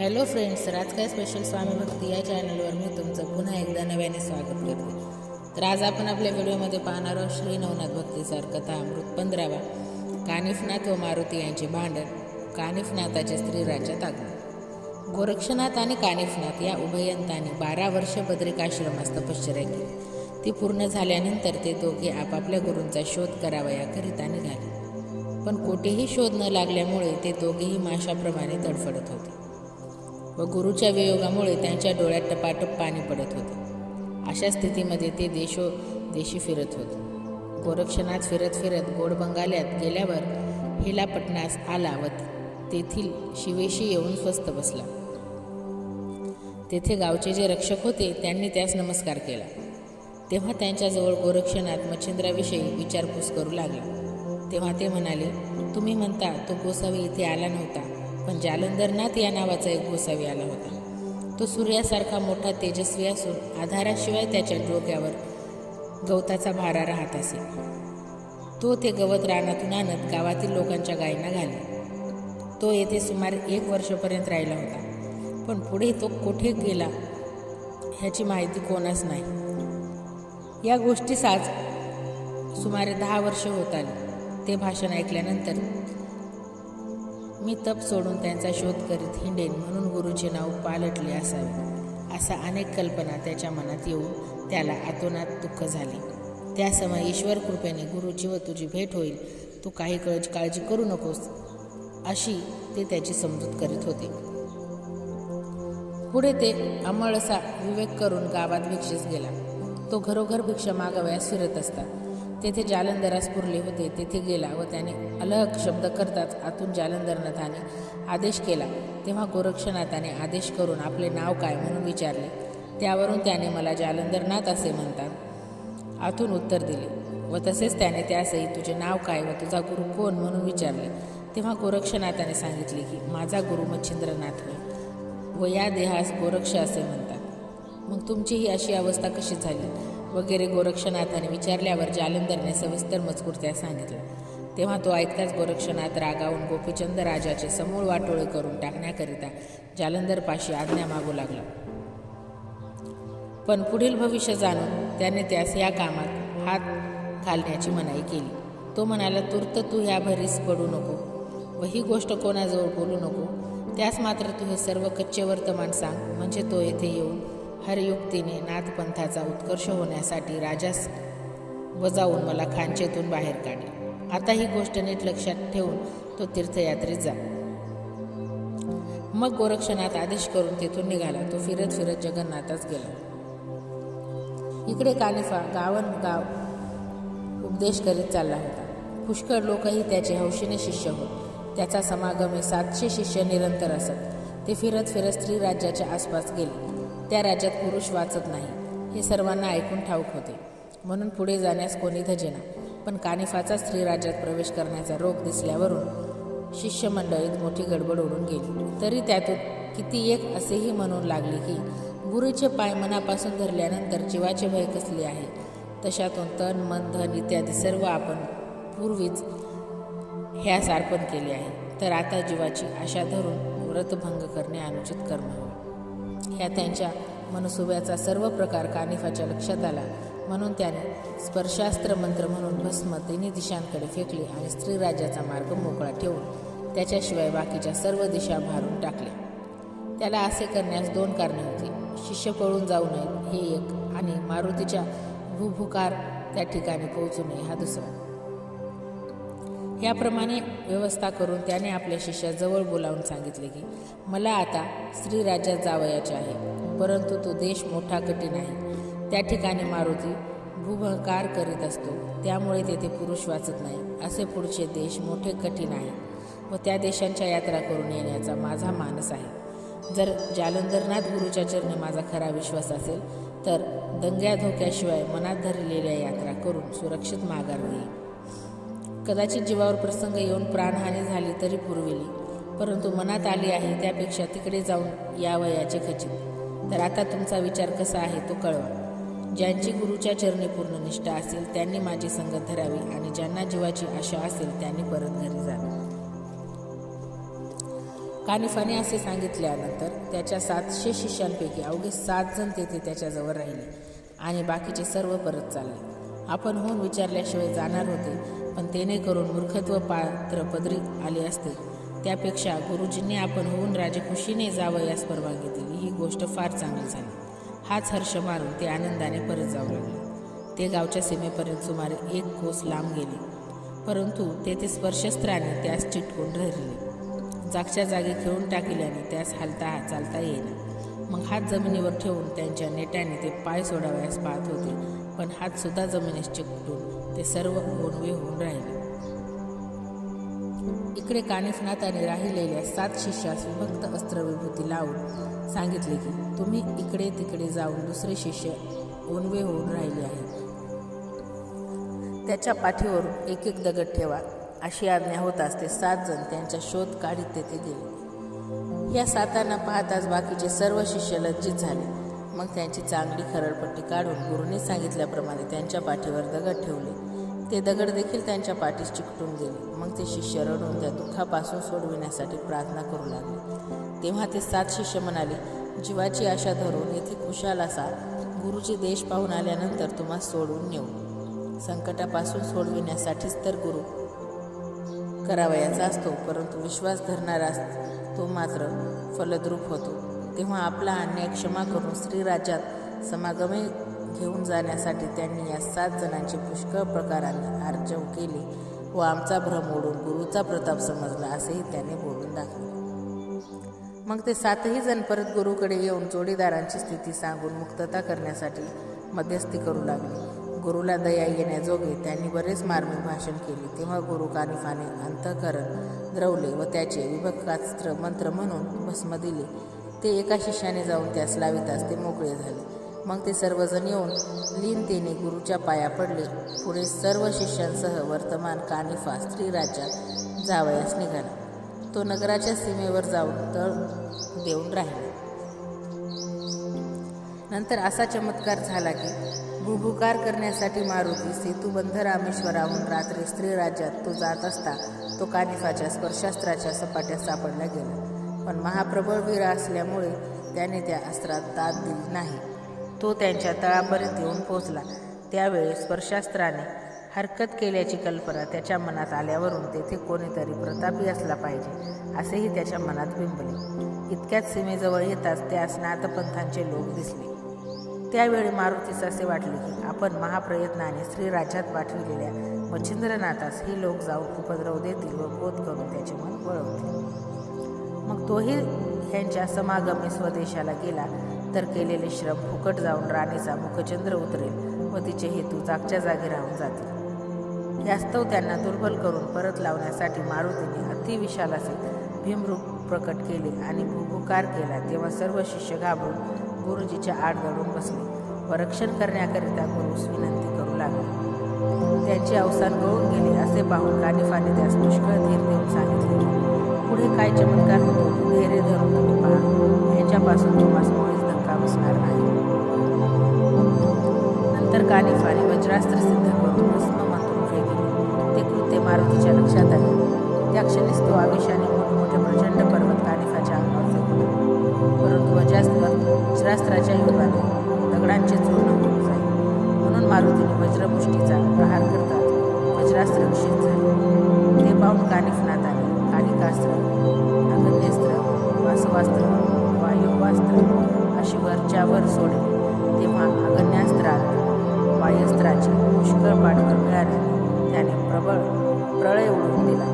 Hello friends राजकाय special Swami Bhakti या चॅनलवर मी तुमचं पुन्हा एकदा नव्याने स्वागत करते. तर आज आपण आपल्या व्हिडिओमध्ये पाहणार आहोत श्री नवनाथ भक्तीसार कथा अमृत पंधरावा. कानिफनाथ व मारुती यांचे भांडण कानिफनाथाचे स्त्री राज्यात आगमन. गोरक्षनाथ आणि कानिफनाथ या उभयंतांनी बारा वर्ष बद्रिकाश्रमास तपश्चर्या केली. ती पूर्ण झाल्यानंतर ते दोघे आपापल्या गुरूंचा शोध करावा याकरिता निघाले. पण कोठेही शोध न लागल्यामुळे ते दोघेही माशाप्रमाणे तडफडत होते. व गुरुच्या वियोगामुळे त्यांच्या डोळ्यात टपाटप पाणी पडत होते. अशा स्थितीमध्ये ते देशो देशी फिरत होते. गोरक्षनाथ फिरत फिरत गोड बंगाल्यात गेल्यावर हिलापटणास आला व तेथील शिवेशी येऊन स्वस्त बसला. तेथे गावचे जे रक्षक होते त्यांनी त्यास नमस्कार केला. तेव्हा त्यांच्याजवळ गोरक्षनाथ मच्छिंद्राविषयी विचारपूस करू लागला. तेव्हा ते म्हणाले तुम्ही म्हणता तो गोसावी इथे आला नव्हता. पण जालंधरनाथ या नावाचा एक गोसावी आला होता. तो सूर्यासारखा मोठा तेजस्वी असून आधाराशिवाय त्याच्या डोक्यावर गवताचा भारा राहत असे. तो ते गवत रानातून आणत गावातील लोकांच्या गायींना घाले तो येथे सुमारे एक वर्षपर्यंत राहिला होता. पण पुढे तो कुठे गेला ह्याची माहिती कोणाच नाही. या गोष्टीस आज सुमारे दहा वर्ष होत आली. ते भाषण ऐकल्यानंतर मी तप सोडून त्यांचा शोध करीत हिंडेन म्हणून गुरुचे नाव पालटले असावे. असा अनेक कल्पना त्याच्या मनात येऊन त्याला आतोनात दुःख झाले. त्या समय ईश्वर कृपेने गुरुची व तुझी भेट होईल. तू काही कळ काळजी करू नकोस अशी ते त्याची समजूत करीत होते. पुढे ते अमळसा विवेक करून गावात भिक्षेस गेला. तो घरोघर भिक्षा मागावयास फिरत असता. तेथे जालंधरास पुरले होते. तेथे गेला व त्याने अलग शब्द करताच आतून जालंधरनाथाने आदेश केला. तेव्हा गोरक्षनाथाने आदेश करून आपले नाव काय म्हणून विचारले. त्यावरून त्याने मला जालंधरनाथ असे म्हणतात. आतून उत्तर दिले. व तसेच त्याने त्यासही तुझे नाव काय व तुझा गुरु कोण म्हणून विचारले. तेव्हा गोरक्षनाथाने सांगितले की माझा गुरु मच्छिंद्रनाथ होय. व या देहास गोरक्ष असे म्हणतात. मग तुमची ही अशी अवस्था कशी झाली? वगैरे गोरक्षनाथाने विचारल्यावर जालंधरने सविस्तर मजकूर त्यास सांगितला. तेव्हा तो ऐकताच गोरक्षनाथ रागावून गोपीचंद राजाचे समूळ वाटोळे करून टाकण्याकरिता जालंधरपाशी आज्ञा मागू लागला. पण पुढील भविष्य जाणून त्याने त्यास या कामात हात घालण्याची मनाई केली. तो म्हणाला तूर्त तू ह्या भरीस पडू नको व ही गोष्ट कोणाजवळ बोलू नको. त्यास मात्र तू हे सर्व कच्चे वर्तमान सांग. म्हणजे तो येथे येऊन हरयुक्तीने नाथपंथाचा उत्कर्ष होण्यासाठी राजास बजावून मला खांचेतून बाहेर काढले. आता ही गोष्ट नीट लक्षात ठेवून तो तीर्थयात्रेत जा. मग गोरक्षनाथ आदेश करून तिथून निघाला. तो फिरत फिरत जगन्नाथच गेला. इकडे कानिफा गावन गाव उपदेश करीत चालला होता. पुष्कळ लोकही त्याचे हौशीने शिष्य होत. त्याचा समागम हे सातशे शिष्य निरंतर असत. ते फिरत फिरत स्त्री राज्याच्या आसपास गेले. त्या राज्यात पुरुष वाचत नाही. हे सर्वांना ऐकून ठाऊक होते. म्हणून पुढे जाण्यास कोणी धजेना पण कानिफाचा स्त्री राज्यात प्रवेश करण्याचा रोग दिसल्यावरून शिष्यमंडळीत मोठी गडबड उडून गेली. तरी त्यातून किती एक असेही म्हणून लागले की गुरुचे पाय मनापासून धरल्यानंतर जीवाचे भय कसले आहे? तशातून तन मन धन इत्यादी सर्व आपण पूर्वीच ह्यास अर्पण केले आहे. तर आता जीवाची आशा धरून व्रतभंग करणे अनुचित कर्म ह्या त्यांच्या मनसुब्याचा सर्व प्रकार कानिफाच्या लक्षात आला. म्हणून त्याने स्पर्शास्त्र मंत्र म्हणून भस्म तिन्ही दिशांकडे फेकले आणि स्त्री राज्याचा मार्ग मोकळा ठेवून त्याच्याशिवाय बाकीच्या सर्व दिशा भारून टाकल्या. त्याला असे करण्यास दोन कारणे होती. शिष्य पळून जाऊ नये हे एक. आणि मारुतीच्या भूभुकार त्या ठिकाणी पोहोचू नये हा दुसरा. याप्रमाणे व्यवस्था करून त्याने आपल्या शिष्याजवळ बोलावून सांगितले की मला आता स्त्रीराज्यात जावयाचे आहे परंतु तो देश मोठा कठीण आहे. त्या ठिकाणी मारुती भूभकार करीत असतो. त्यामुळे तेथे पुरुष वाचत नाही. असे पुढचे देश मोठे कठीण आहे व त्या देशांच्या यात्रा करून येण्याचा माझा मानस आहे. जर जालंधरनाथ गुरुच्या चरणी माझा खरा विश्वास असेल तर दंग्या धोक्याशिवाय मनात धरलेल्या यात्रा करून सुरक्षित माघार येईल कदाचित जीवावर प्रसंग येऊन प्राणहानी झाली तरी पुरविली. परंतु मनात आली आहे त्यापेक्षा तिकडे जाऊन यावयाचे खचित. तर आता तुमचा विचार कसा आहे तो कळवा. ज्यांची गुरुच्या चरणी पूर्ण निष्ठा असेल त्यांनी माझी संगत धरावी आणि ज्यांना जीवाची आशा असेल त्यांनी परत घरी जावे. कानिफाने असे सांगितल्यानंतर त्याच्या सातशे शिष्यांपैकी अवघे सात जण तेथे त्याच्याजवळ राहिले आणि बाकीचे सर्व परत चालले. आपण होऊन विचारल्याशिवाय जाणार होते पण तेने करून मूर्खत्व पात्र पदरी आले असते. त्यापेक्षा गुरुजींनी आपण होऊन राजखुशीने जावयास परवानगी दिली. ही गोष्ट फार चांगली झाली. हाच हर्ष मारून ते आनंदाने परत जाऊ लागले. ते गावच्या सीमेपर्यंत सुमारे एक कोस लांब गेले. परंतु तेथे स्पर्शस्त्राने त्यास चिटकून राहिले जागच्या जागी खेळून टाकल्याने त्यास हालता चालता येईना. मग हात जमिनीवर ठेवून त्यांच्या नेट्याने ते पाय सोडावयास पाहत होते. पण हातसुद्धा जमिनीस चिकटून ते सर्व ओनवे होऊन राहिले. इकडे कानिफनाथाने राहिलेल्या सात शिष्यास विभक्त अस्त्रविभूती लावून सांगितले की तुम्ही इकडे तिकडे जाऊन दुसरे शिष्य ओनवे होऊन राहिले आहेत त्याच्या पाठीवरून एक एक दगड ठेवा. अशी आज्ञा होताच ते सात जण त्यांचा शोध काढीत तेथे गेले. या सातांना पाहताच बाकीचे सर्व शिष्य लज्जित झाले. मग त्यांची चांगली खरडपट्टी काढून गुरुने सांगितल्याप्रमाणे त्यांच्या पाठीवर दगड ठेवले. ते दगड देखील त्यांच्या पाठीस चिकटून गेले. मग ते शिष्य रडून त्या दुःखापासून सोडविण्यासाठी प्रार्थना करू लागले. तेव्हा ते सात शिष्य म्हणाले जीवाची आशा धरून येथे खुशाल असा गुरुजी देश पाहून आल्यानंतर तुम्हा सोडून नेऊ. संकटापासून सोडविण्यासाठीच तर गुरु करावयाचा असतो परंतु विश्वास धरणारा तो मात्र फलद्रूप होतो. तेव्हा आपला अन्याय क्षमा करून श्रीराज्यात समागमे घेऊन जाण्यासाठी त्यांनी या सात जणांचे पुष्कळ प्रकाराने अर्जव केले व आमचा भ्रम ओढून गुरुचा प्रताप समजला असेही त्याने बोलून दाखवले. मग ते सातही जण परत गुरुकडे येऊन जोडीदारांची स्थिती सांगून मुक्तता करण्यासाठी मध्यस्थी करू लागले. गुरुला दया येण्याजोगे त्यांनी बरेच मार्मिक भाषण केले. तेव्हा गुरु कानिफाने अंतकरण द्रवले व त्याचे विभक्तास्त्र मंत्र म्हणून भस्म दिले. ते एका शिष्याने जाऊन त्यास लावितास ते मोकळे झाले. मग ते सर्वजण येऊन लीनतेने गुरुच्या पाया पडले. पुढे सर्व शिष्यांसह वर्तमान कानिफा स्त्री जावयास निघाला. तो नगराच्या सीमेवर जाऊन तळ देऊन राहिला. नंतर असा चमत्कार झाला की भुभुकार करण्यासाठी मारुती सेतुबंध रामेश्वराहून रात्री स्त्री राज्यात तो जात असता तो कानिफाच्या स्पर्शास्त्राच्या सपाट्यात सापडला गेला पण महाप्रबळ वीर असल्यामुळे त्याने त्या अस्त्रात दाद दिली नाही. तो त्यांच्या तळापर्यंत येऊन पोहोचला. त्यावेळी स्पर्शास्त्राने हरकत केल्याची कल्पना त्याच्या मनात आल्यावरून तेथे कोणीतरी प्रतापी असला पाहिजे असेही त्याच्या मनात बिंबले. इतक्यात सीमेजवळ येताच त्यास नाथपंथांचे लोक दिसले. त्यावेळी मारुतीस असे वाटले की आपण महाप्रयत्नाने श्रीराज्यात पाठविलेल्या मच्छिंद्रनाथास ही लोक जाऊन उपद्रव देतील व बोध करून त्याचे मन वळवतील. मग तोही ह्यांच्या समागमी स्वदेशाला गेला तर केलेले श्रम फुकट जाऊन राणीचा मुखचंद्र उतरेल व तिचे हेतू जागच्या जागी राहून जातील. यास्तव त्यांना दुर्बल करून परत लावण्यासाठी मारुतीने अतिविशाल असे भीमरूप प्रकट केले आणि भुभुकार केला तेव्हा सर्व शिष्य घाबरून गुरुजीच्या आड दडून बसले व रक्षण करण्याकरिता गुरुस विनंती करू लागले. त्यांचे अवसान गळून गेले असे पाहून कानिफाने त्यास पुष्कळ धीर देऊन सांगितले. पुढे काय चमत्कार होतो धैर्य धरून तुम्ही पहा. ह्याच्यापासून तुम्हाला मुळीच धक्का बसणार नाही. नंतर कानिफाने वज्रास्त्र सिद्ध करून भस्म मंत्रून केले ते कृत्य मारुतीच्या लक्षात आले. त्या क्षणीच तो आवेशाने मोठमोठे प्रचंड पर्वत कानिफाच्या अंगावर फेकला. परंतु वज्रास्त्र वज्रास्त्राच्या योगाने दगडांचे चूर्ण होऊन जाईल. म्हणून मारुतीने वज्रमुष्टीचा प्रहार करतात वज्रास्त्र निषेध झाले. ते पाहून कानिफनाथ कालिकास्त्र अगन्यस्त्र वासवास्त्र वायुवास्त्र अशी वरच्या वर सोडली. तेव्हा अगन्यास्त्रात वायुस्त्राची पुष्कळ पाठबळ मिळाली. त्याने प्रबळ प्रळय उडवून दिला.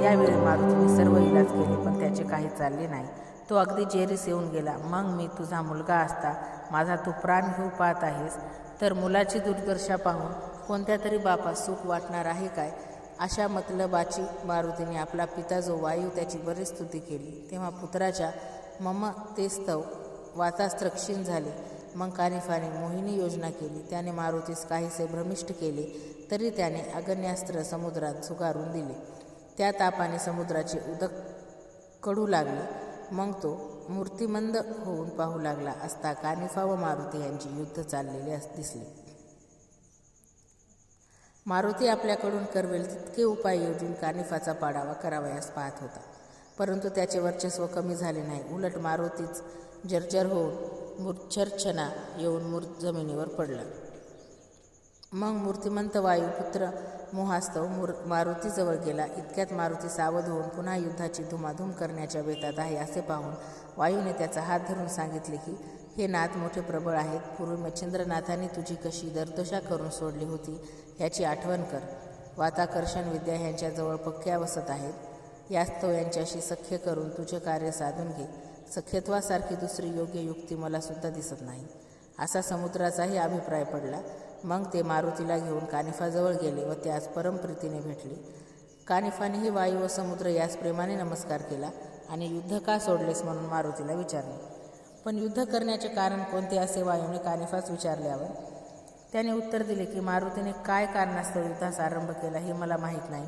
त्यावेळी मारुतीने सर्व इलाज केले पण त्याचे काही चालले नाही. तो अगदी जेरीस येऊन गेला. मग मी तुझा मुलगा असता माझा तू प्राण घेऊ पाहत आहेस तर मुलाची दुर्दशा पाहून कोणत्या तरी बापा सुख वाटणार आहे काय? अशा मतलबाची मारुतीने आपला पिता जो वायू त्याची बरीच स्तुती केली. तेव्हा पुत्राच्या ममतेस्तव वातास्त्र क्षीण झाले. मग कानिफाने मोहिनी योजना केली. त्याने मारुतीस काहीसे भ्रमिष्ट केले तरी त्याने अगण्यास्त्र समुद्रात झुगारून दिले. त्या तापाने समुद्राचे उदक कडू लागले. मग तो मूर्तिमंद होऊन पाहू लागला असता कानिफा व मारुती यांची युद्ध चाललेले दिसले. मारुती आपल्याकडून करवेल तितके उपाय योजून कानिफाचा पाडावा करावयास पाहत होता. परंतु त्याचे वर्चस्व कमी झाले नाही. उलट मारुतीच जर्जर होऊन मूर्छर्छना येऊन मूर जमिनीवर पडला. मग मूर्तिमंत वायुपुत्र मोहास्तव मूर मारुतीजवळ गेला. इतक्यात मारुती सावध होऊन पुन्हा युद्धाची धुमाधूम करण्याच्या बेतात आहे असे पाहून वायूने त्याचा हात धरून सांगितले की हे नाथ मोठे प्रबळ आहेत. पूर्वी मच्छिंद्रनाथांनी तुझी कशी दर्दशा करून सोडली होती याची आठवण कर. वाताकर्षण विद्या ह्यांच्याजवळ पक्क्या वसत आहेत. यास्तव यांच्याशी सख्य करून तुझे कार्य साधून घे. सख्यत्वासारखी दुसरी योग्य युक्ती मला सुद्धा दिसत नाही. असा समुद्राचाही अभिप्राय पडला. मग ते मारुतीला घेऊन कानिफाजवळ गेले व त्यास परमप्रीतीने भेटले. कानिफानेही वायू व समुद्र यास प्रेमाने नमस्कार केला आणि युद्ध का सोडलेस म्हणून मारुतीला विचारले. पण युद्ध करण्याचे कारण कोणते असे? वायूने कानिफास विचारल्यावर त्याने उत्तर दिले की मारुतीने काय कारणास्तव युद्धास आरंभ केला हे मला माहीत नाही.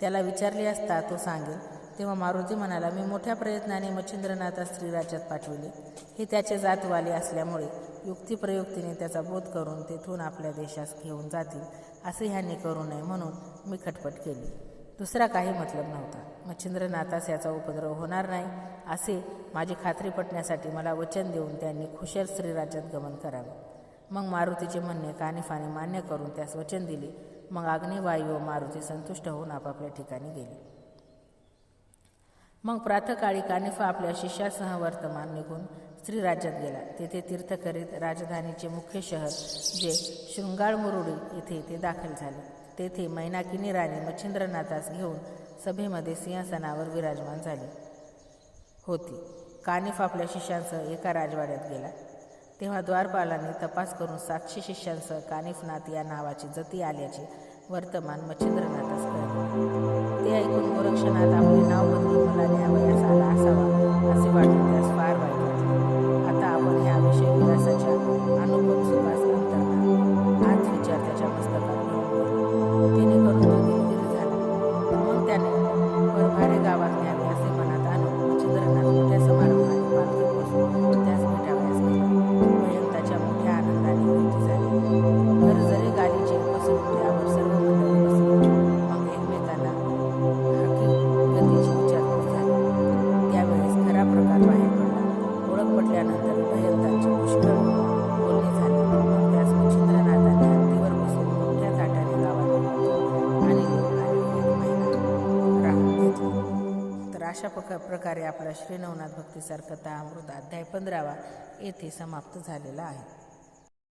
त्याला विचारले असता तो सांगेल तेव्हा मारुती म्हणाला मी मोठ्या प्रयत्नाने मच्छिंद्रनाथा स्त्रीराज्यात पाठविले. हे त्याचे जातवाले असल्यामुळे युक्तिप्रयुक्तीने त्याचा बोध करून तेथून आपल्या देशास घेऊन जातील असे ह्यांनी करू नये म्हणून मी खटपट केली. दुसरा काही मतलब नव्हता. मच्छिंद्रनाथास याचा उपद्रव होणार नाही असे माझी खात्री पटण्यासाठी मला वचन देऊन त्यांनी खुशल स्त्रीराज्यात गमन करावे. मग मारुतीचे म्हणणे कानिफाने मान्य करून त्यास वचन दिले. मग अग्निवायू व मारुती संतुष्ट होऊन आपापल्या ठिकाणी गेले. मग प्रातकाळी कानिफा आपल्या शिष्यासह वर्तमान निघून स्त्रीराज्यात गेला. तेथे तीर्थ करीत राजधानीचे मुख्य शहर जे शृंगाळमुरुडी येथे ते दाखल झाले. तेथे मैनाकिनी राणी मच्छिंद्रनाथास घेऊन सभेमध्ये सिंहासनावर विराजमान झाली होती. कानिफ आपल्या शिष्यांसह एका राजवाड्यात गेला. तेव्हा द्वारपालांनी तपास करून सातशे शिष्यांसह कानिफनाथ या नावाची जती आल्याचे वर्तमान मच्छिंद्रनाथास कळले. ते ऐकून गोरक्षनाथ आपले नाव बदलून मला न्यावयास आला असावा असे वाटून त्यास फार प्रकारे आपला श्री नवनाथ भक्तिसार कथा अमृत अध्याय पंधरावा येथे समाप्त झालेला आहे.